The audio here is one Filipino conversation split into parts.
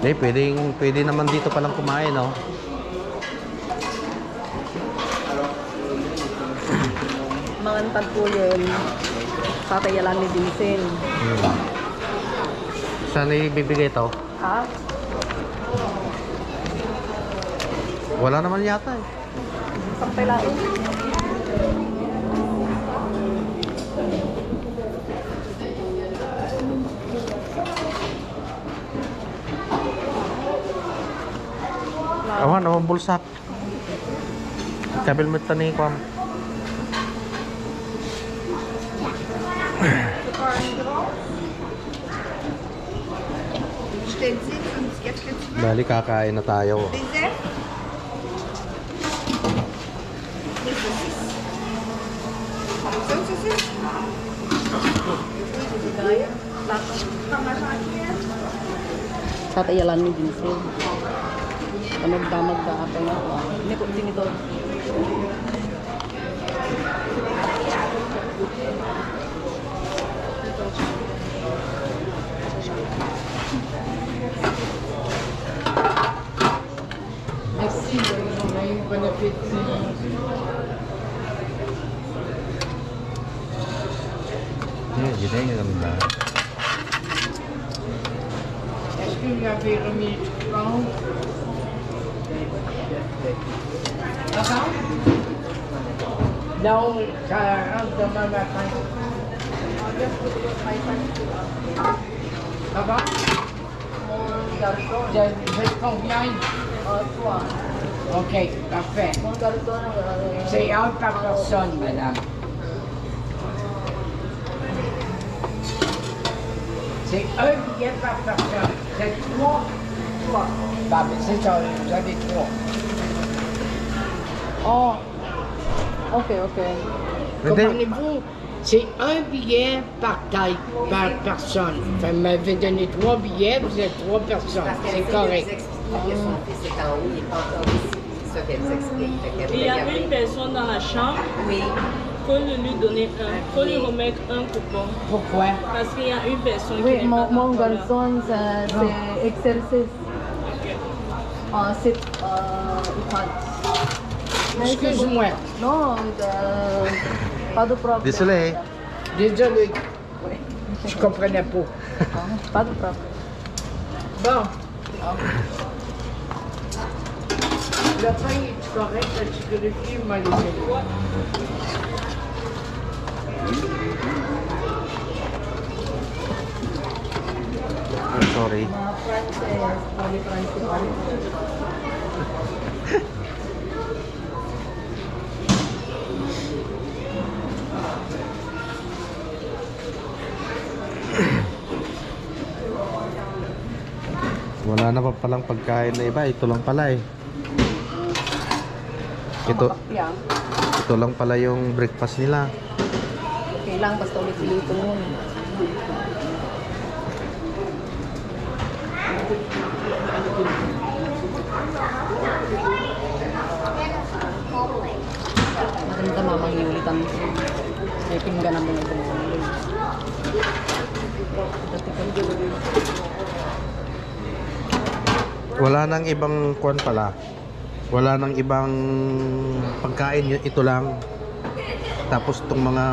Hindi, pwedeng, pwede naman dito palang kumain, no? Mga tagpuyin. Tatayalan ni Vincent. Hmm. Saan ibibigay ito? Ha? Wala naman yata eh. Sampay lang. Awan, awan bulsak. Kabil mo ito ni geht's Bali, kakain na tayo. So, so, so. Tatayalan Panagdamagda ako na ako. Hindi ko tinito. Merci, bon appétit. J'étais comme ça. Est-ce que vous l'avez remis 30 ako? Daw sa ang damamatan. Ako? Garton. Just, just combine. Okay, kape. Say out ka person, madam. C'est un billet par personne. C'est trois. Trois. Bah, mais c'est ça, vous avez trois. Oh. Okay, okay. Hindi, Comprenez-vous C'est un billet par taille, par personne. Enfin, vous m'avez donné trois billets, vous êtes trois personnes. C'est correct. que son fils est en haut, il n'est pas encore ici. C'est ça qu'elle nous explique. Fait qu'elle Il y a voulait une personne dans la chambre, Oui. faut lui donner un, faut lui remettre un coupon. Pourquoi? Parce qu'il y a une personne Oui, qui mon, pas mon garçon, c'est c'est exercice. Ah, c'est euh, Excuse-moi. Non, euh, pas de problème. Désolé. Désolé, Oui. je comprenais pas. Ah, Pas de problème. Bon. Le pain est correct, la sécurité m'a laissé. Sorry. Wala na pa palang pagkain na iba. Ito lang pala eh. Ito, ito lang pala yung breakfast nila. Okay lang, basta ulit-ulitin yun. Maganda mamang iulitan mo. May pinggan mo na ito sa mga Dati ka Wala nang ibang kwan pala. Wala nang ibang pagkain. Ito lang. Tapos itong mga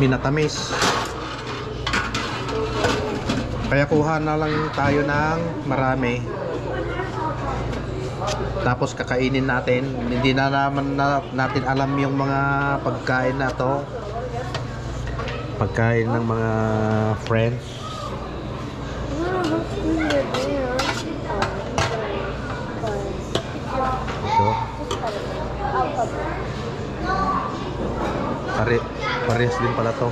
minatamis. Kaya kuha na lang tayo ng marami. Tapos kakainin natin. Hindi na naman na, natin alam yung mga pagkain na to. Pagkain ng mga friends. So, pare, parehas din pala to.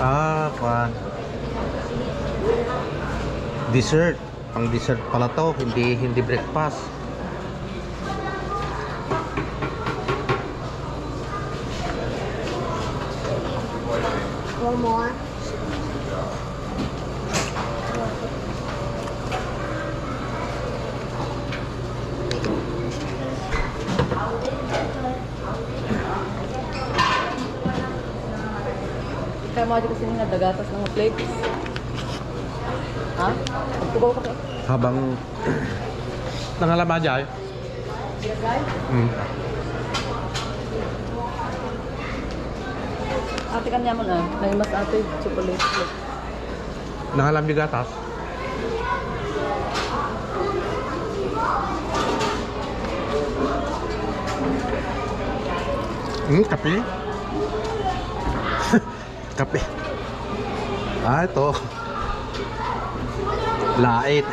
Ah, pa. Dessert. Pang dessert pala to, hindi hindi breakfast. One more. Di kasi nga dagatas ng flakes. Ha? Tugaw ka pa. Habang nangalama dyan. Hmm. Ate kanya mo na. Nang mas ate, chocolate. Nangalam di gatas. Hmm, kape. kape. Ah, ito. Lait.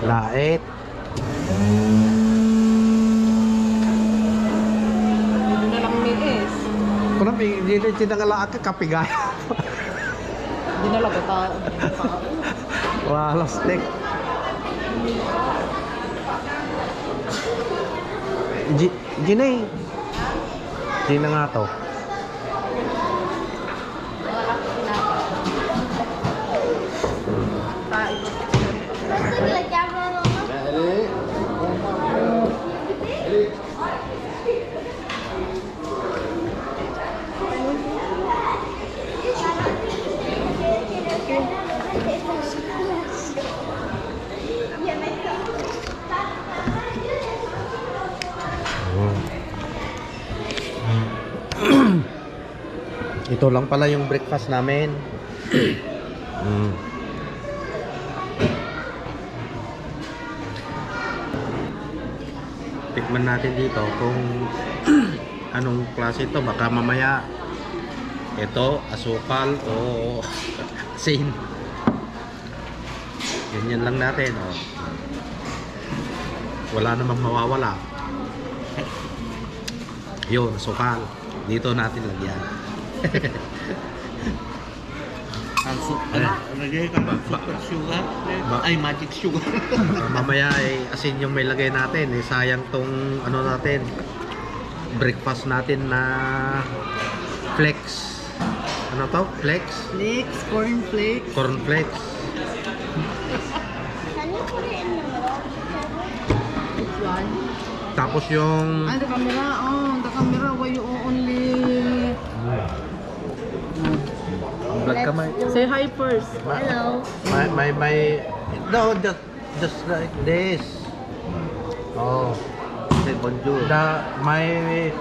Lait. Hindi na lang miis. Kung may hindi na tinangala ka kape gaya. Hindi na lang bata. Wala stick. G Ginay. Gina nga to. Ito lang pala yung breakfast namin. mm. Tikman natin dito kung anong klase ito. Baka mamaya ito, asukal o asin. Ganyan lang natin. Oh. Wala namang mawawala. Yun, asukal. Dito natin lagyan. Ang su ano, lagay ka ba? Super sugar? Ay, magic sugar. Mamaya ay asin yung may lagay natin. Eh, sayang tong ano natin. Breakfast natin na flex. Ano to? Flex? Flakes, corn flakes. Corn flakes. Can you put it in the middle? Which one? Tapos yung Ah, the camera. Oh, the camera. Why you. Vlog ka Say hi first. Hello. may, may, may, no, just, just like this. Oh. Say bonjour. The, my,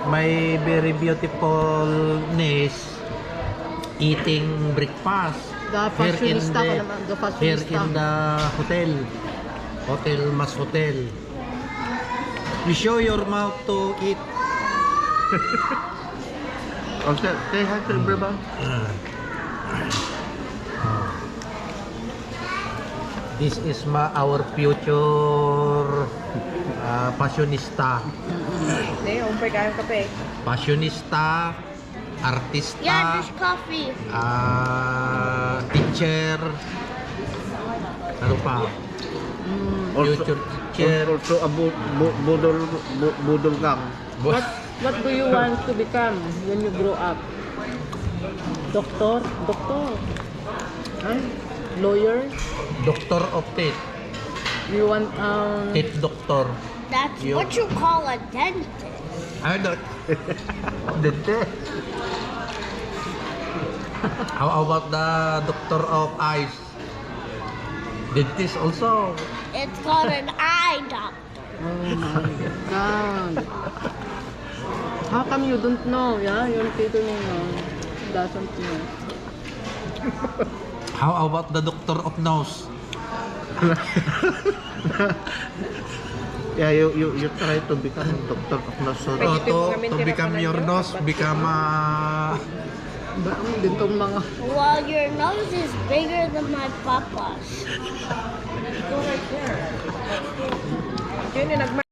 my very beautiful niece eating breakfast. The Here in fashionista the- ko naman. The Here fashionista. in the hotel. Hotel Mas Hotel. You show your mouth to eat. Oh, say, say hi to everyone. This is ma our future uh, fashionista. Hindi, umpay kayong kape. Fashionista, artista, Yeah, just coffee. ah, teacher, ano pa? Also, Future teacher. also a bu bu budol bu budol gang. What What do you want to become when you grow up? Doctor? Doctor? Huh? Lawyer? Doctor of teeth. You want um Teeth doctor. That's You- what you call a dentist. I don't. Dente. How about the doctor of eyes? Dentist also. It's called an eye doctor. Oh my God. How come you don't know? Yeah, yung tito ninyo doesn't know. How about the doctor of nose? Yeah, you you you try to become doctor of nose. So, Oh, to, to become your nose, become a... Ba, ang dintong mga... Well, your nose is bigger than my papa's. yun yung nag